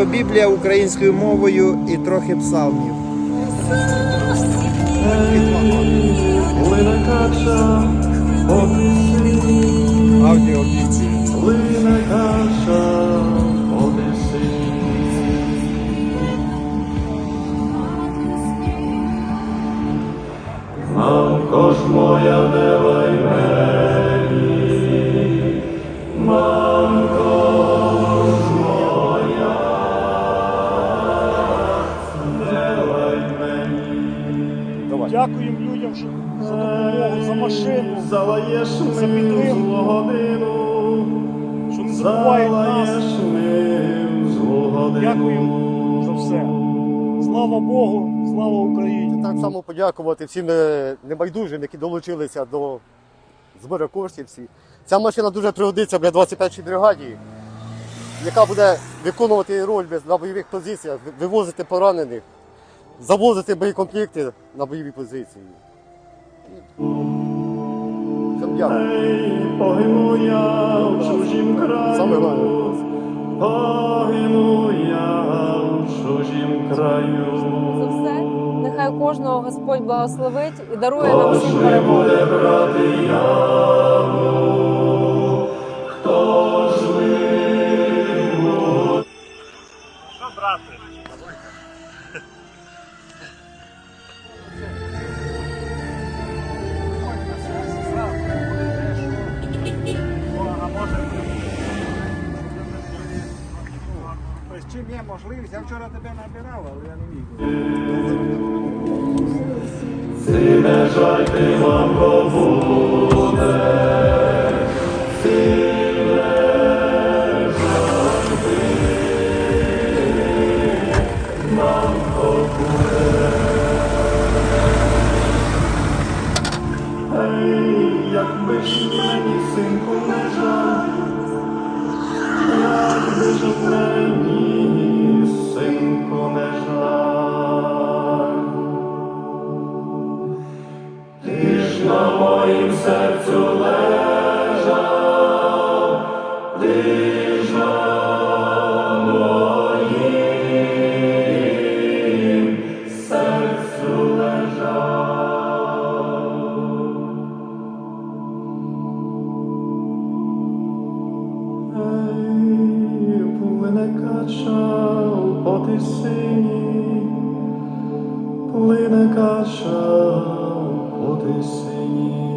Біблія українською мовою і трохи псалмів. Плине кача по тисині, Аудіовізія. плине Дякуємо людям що, за допомогу, за машину, Залаєш За підтримку. годину, що не забувають нас. Дякуємо за все. Слава Богу, слава Україні. Так само подякувати всім е, небайдужим, які долучилися до збору коштів. Всі. Ця машина дуже пригодиться для 21-й бригаді, яка буде виконувати роль на бойових позиціях, вивозити поранених, завозити боєкомплекти на бойові позиції. І Всім погину я в чужім краю, Саме головне. погину я в чужім краю. за все. Нехай кожного Господь благословить і дарує нам всім Кожний перемогу. буде брати яву, Чим є можливість? Я вчора тебе набирав, але я не міг. Ти не жаль, ти якби ж мені, синку, не жаль, якби ж мені, моїм серцю лежав, ти моїм серцю лежав. Ей, плине кача по тисині, плине кача по тисині.